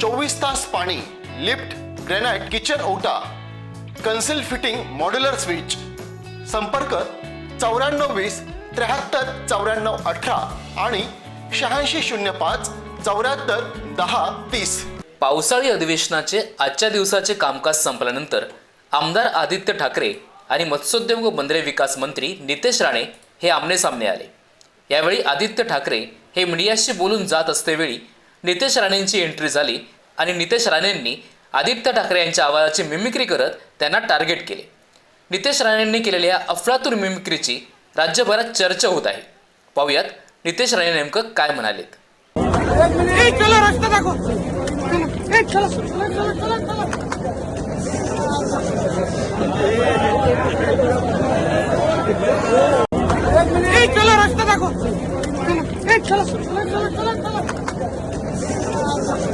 चोवीस तास पाणी लिफ्ट ग्रेनाइट किचन ओटा कन्सिल फिटिंग मॉड्युलर स्विच. संपर्क चौऱ्याण्णव वीस त्र्याहत्तर चौऱ्याण्णव अठरा आणि शहाऐंशी शून्य पाच चौऱ्याहत्तर दहा तीस. पावसाळी अधिवेशनाचे आजच्या दिवसाचे कामकाज संपल्यानंतर आमदार आदित्य ठाकरे आणि मत्स्योद्योग व बंदरे विकास मंत्री नितेश राणे हे आमनेसामने आले. यावेळी आदित्य ठाकरे हे मीडियाशी बोलून जात असतेवेळी नितेश राणेंची एंट्री झाली आणि नितेश राणेंनी आदित्य ठाकरे यांच्या आवाजाची मिमिक्री करत त्यांना टार्गेट केले. नितेश राणेंनी केलेल्या अफलातून मिमिक्रीची राज्यभरात चर्चा होत आहे. पाहूयात नितेश राणे नेमकं काय म्हणालेत. चला रस्ता दाखव.